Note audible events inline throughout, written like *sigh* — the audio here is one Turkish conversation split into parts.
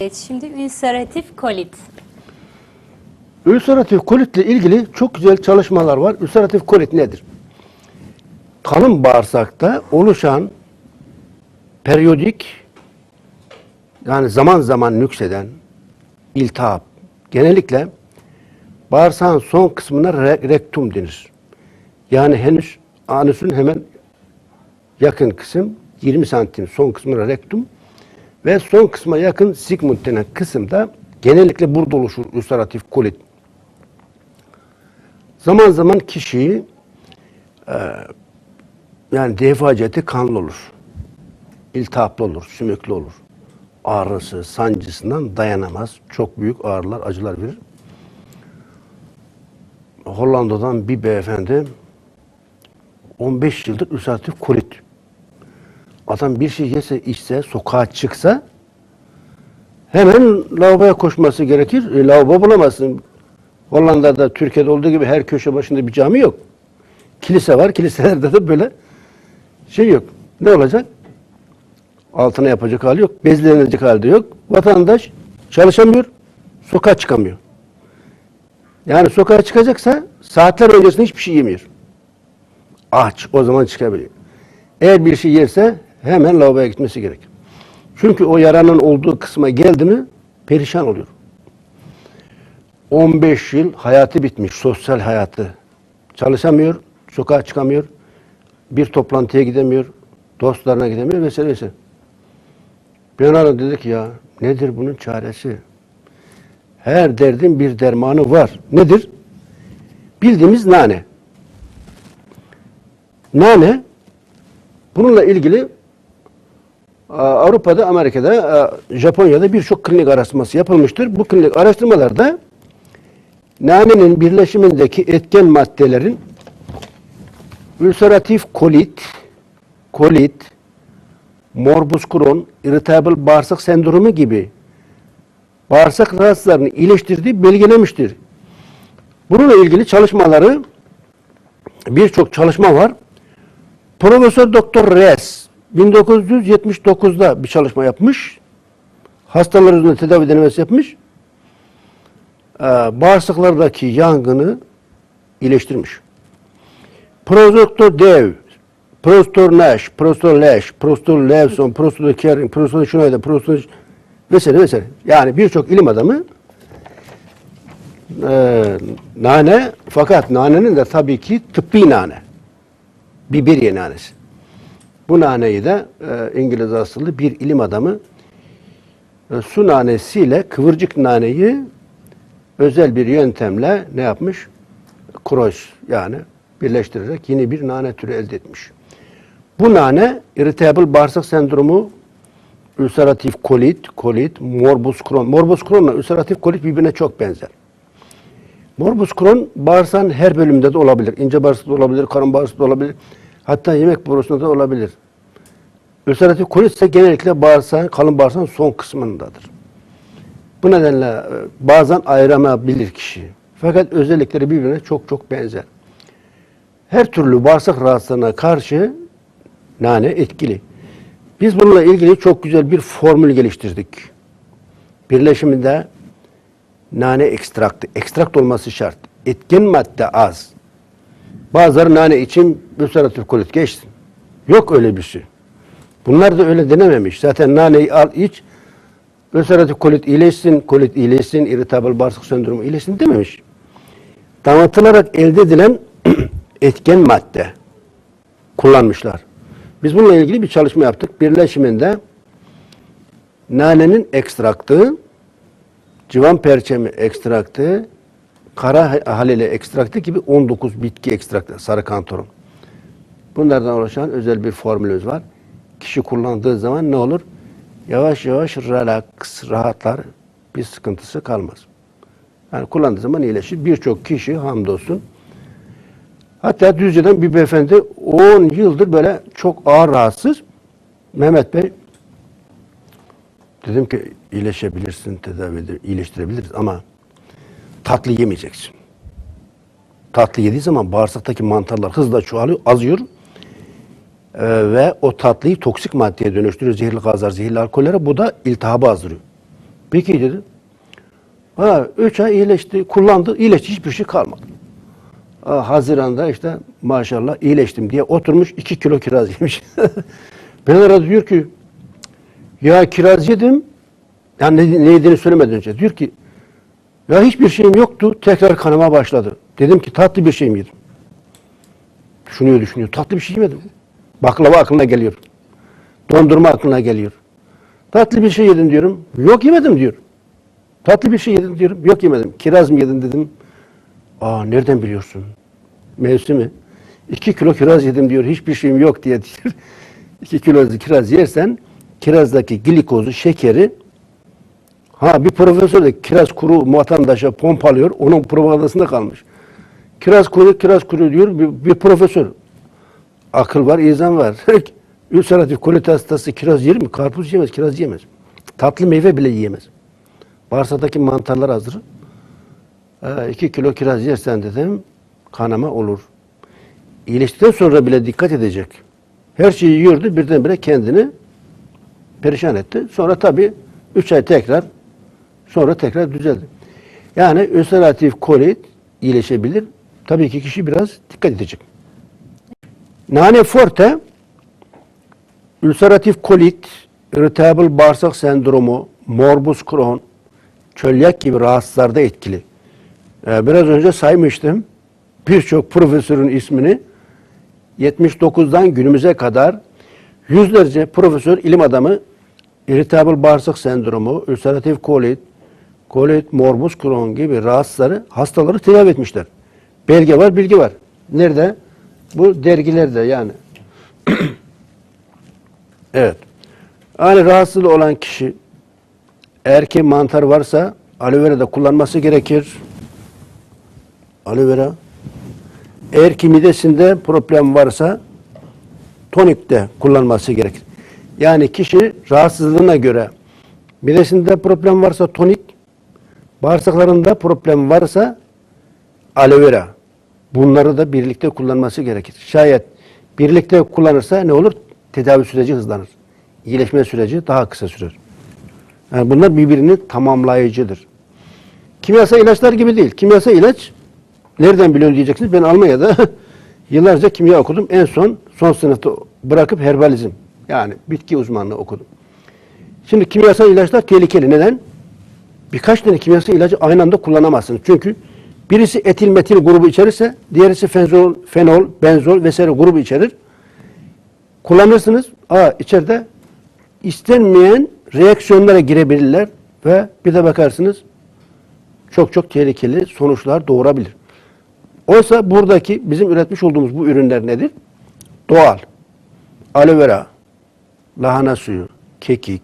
Evet, şimdi ülseratif kolit. Ülseratif kolitle ilgili çok güzel çalışmalar var. Ülseratif kolit nedir? Kalın bağırsakta oluşan periyodik yani zaman zaman nükseden iltihap genellikle bağırsağın son kısmına re- rektum denir. Yani henüz anüsün hemen yakın kısım 20 santim son kısmına rektum ve son kısma yakın sigmund denen kısımda genellikle burada oluşur ülseratif kolit. Zaman zaman kişi e, yani defaceti kanlı olur. İltihaplı olur, sümüklü olur. Ağrısı, sancısından dayanamaz. Çok büyük ağrılar, acılar verir. Hollanda'dan bir beyefendi 15 yıldır ülseratif kolit. Adam bir şey yese, içse, sokağa çıksa hemen lavaboya koşması gerekir. E, lavabo bulamazsın. Hollanda'da, Türkiye'de olduğu gibi her köşe başında bir cami yok. Kilise var. *laughs* Kiliselerde de böyle şey yok. Ne olacak? Altına yapacak hali yok. Bezlenecek halde yok. Vatandaş çalışamıyor. Sokağa çıkamıyor. Yani sokağa çıkacaksa saatler öncesinde hiçbir şey yemiyor. Aç. O zaman çıkabiliyor. Eğer bir şey yerse hemen lavaboya gitmesi gerek. Çünkü o yaranın olduğu kısma geldi mi perişan oluyor. 15 yıl hayatı bitmiş, sosyal hayatı. Çalışamıyor, sokağa çıkamıyor, bir toplantıya gidemiyor, dostlarına gidemiyor vesaire vesaire. Bir ara dedik ya nedir bunun çaresi? Her derdin bir dermanı var. Nedir? Bildiğimiz nane. Nane bununla ilgili Avrupa'da, Amerika'da, a, Japonya'da birçok klinik araştırması yapılmıştır. Bu klinik araştırmalarda nanenin birleşimindeki etken maddelerin ülseratif kolit, kolit, morbus Crohn, irritable bağırsak sendromu gibi bağırsak rahatsızlarını iyileştirdiği belgelemiştir. Bununla ilgili çalışmaları birçok çalışma var. Profesör Doktor Reyes 1979'da bir çalışma yapmış. Hastalar üzerinde tedavi denemesi yapmış. Ee, bağırsaklardaki yangını iyileştirmiş. Profesör Doktor Dev, Profesör Nash, Profesör Leş, Profesör Levson, Profesör Kering, Profesör Schneider, Profesör vesaire vesaire. Yani birçok ilim adamı e, nane fakat nanenin de tabii ki tıbbi nane. Biberiye nanesi. Bu naneyi de e, İngiliz asıllı bir ilim adamı e, su nanesiyle kıvırcık naneyi özel bir yöntemle ne yapmış? Kroş yani birleştirerek yeni bir nane türü elde etmiş. Bu nane irritable bağırsak sendromu, ülseratif kolit, kolit, morbus Crohn. Morbus Crohn'la ülseratif kolit birbirine çok benzer. Morbus Crohn bağırsağın her bölümünde de olabilir. İnce bağırsakta olabilir, karın bağırsakta olabilir. Hatta yemek borusunda da olabilir. Ülseratif kolit ise genellikle bağırsağın, kalın bağırsağın son kısmındadır. Bu nedenle e, bazen ayıramayabilir kişi. Fakat özellikleri birbirine çok çok benzer. Her türlü bağırsak rahatsızlığına karşı nane etkili. Biz bununla ilgili çok güzel bir formül geliştirdik. Birleşiminde nane ekstraktı. Ekstrakt olması şart. Etken madde az. Bazıları nane için ülseratif kolit geçsin. Yok öyle bir şey. Bunlar da öyle denememiş. Zaten naneyi al iç, ülseratif kolit iyileşsin, kolit iyileşsin, irritable bağırsak sendromu iyileşsin dememiş. Damatılarak elde edilen *clears throat* etken madde kullanmışlar. Biz bununla ilgili bir çalışma yaptık. Birleşiminde nanenin ekstraktı, civan perçemi ekstraktı, kara halile ekstraktı gibi 19 bitki ekstraktı, sarı kantoron. Bunlardan oluşan özel bir formülümüz var. Kişi kullandığı zaman ne olur? Yavaş yavaş relax, rahatlar, bir sıkıntısı kalmaz. Yani kullandığı zaman iyileşir. Birçok kişi hamdolsun Hatta Düzce'den bir beyefendi 10 yıldır böyle çok ağır rahatsız. Mehmet Bey dedim ki iyileşebilirsin, tedavi iyileştirebiliriz ama tatlı yemeyeceksin. Tatlı yediği zaman bağırsaktaki mantarlar hızla çoğalıyor, azıyor. Ee, ve o tatlıyı toksik maddeye dönüştürüyor. Zehirli gazlar, zehirli alkollere. Bu da iltihabı azdırıyor. Peki dedim. Ha, üç ay iyileşti, kullandı, iyileşti, hiçbir şey kalmadı. Ha, Haziran'da işte maşallah iyileştim diye oturmuş iki kilo kiraz yemiş. *laughs* ben arada diyor ki ya kiraz yedim, yani ne, ne yediğini söylemeden önce diyor ki ya hiçbir şeyim yoktu, tekrar kanama başladı. Dedim ki tatlı bir şey mi yedim? Düşünüyor düşünüyor, tatlı bir şey yemedim. Baklava aklına geliyor. Dondurma aklına geliyor. Tatlı bir şey yedin diyorum. Yok yemedim diyor. Tatlı bir şey yedin diyorum. Yok yemedim. Kiraz mı yedin dedim. Aa nereden biliyorsun? Mevsimi. İki kilo kiraz yedim diyor. Hiçbir şeyim yok diye diyor. *laughs* İki kilo kiraz yersen kirazdaki glikozu, şekeri ha bir profesör de kiraz kuru vatandaşa pompalıyor. Onun propagandasında kalmış. Kiraz kuru, kiraz kuru diyor bir, bir profesör. Akıl var, izan var. *laughs* Ülseratif kolit hastası kiraz yer mi? Karpuz yemez, kiraz yemez. Tatlı meyve bile yiyemez. Bağırsaktaki mantarlar. Ee, iki kilo kiraz yersen dedim kanama olur. İyileştikten sonra bile dikkat edecek. Her şeyi yiyordu birdenbire kendini perişan etti. Sonra tabii üç ay tekrar sonra tekrar düzeldi. Yani ülseratif kolit iyileşebilir. Tabii ki kişi biraz dikkat edecek. Nane forte ülseratif kolit, irritable bağırsak sendromu, morbus Crohn, çölyak gibi rahatsızlarda etkili. Ee, biraz önce saymıştım birçok profesörün ismini 79'dan günümüze kadar yüzlerce profesör, ilim adamı irritable bağırsak sendromu, ülseratif kolit, kolit, morbus Crohn gibi rahatsızları, hastaları tedavi etmişler. Belge var, bilgi var. Nerede? Bu dergilerde yani. *clears throat* evet. Yani rahatsızlığı olan kişi eğer ki mantar varsa aloe vera da kullanması gerekir. Aloe vera. Eğer ki midesinde problem varsa tonik de kullanması gerekir. Yani kişi rahatsızlığına göre midesinde problem varsa tonik, bağırsaklarında problem varsa aloe vera. Bunları da birlikte kullanması gerekir. Şayet birlikte kullanırsa ne olur? Tedavi süreci hızlanır. İyileşme süreci daha kısa sürer. Yani bunlar birbirini tamamlayıcıdır. Kimyasal ilaçlar gibi değil. Kimyasal ilaç nereden biliyorsun diyeceksiniz. Ben Almanya'da *laughs* yıllarca kimya okudum. En son son sınıfta bırakıp herbalizm yani bitki uzmanlığı okudum. Şimdi kimyasal ilaçlar tehlikeli. Neden? Birkaç tane kimyasal ilacı aynı anda kullanamazsınız. Çünkü birisi etil metil grubu içerirse diğerisi fenzol, fenol, benzol vesaire grubu içerir. Kullanırsınız. Aa içeride istenmeyen reaksiyonlara girebilirler ve bir de bakarsınız çok çok tehlikeli sonuçlar doğurabilir. Oysa buradaki bizim üretmiş olduğumuz bu ürünler nedir? Doğal. Aloe vera, lahana suyu, kekik.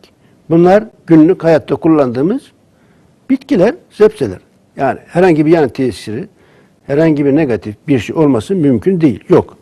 Bunlar günlük hayatta kullandığımız bitkiler, sebzeler. Yani herhangi bir yan tesiri, herhangi bir negatif bir şey olması mümkün değil. Yok.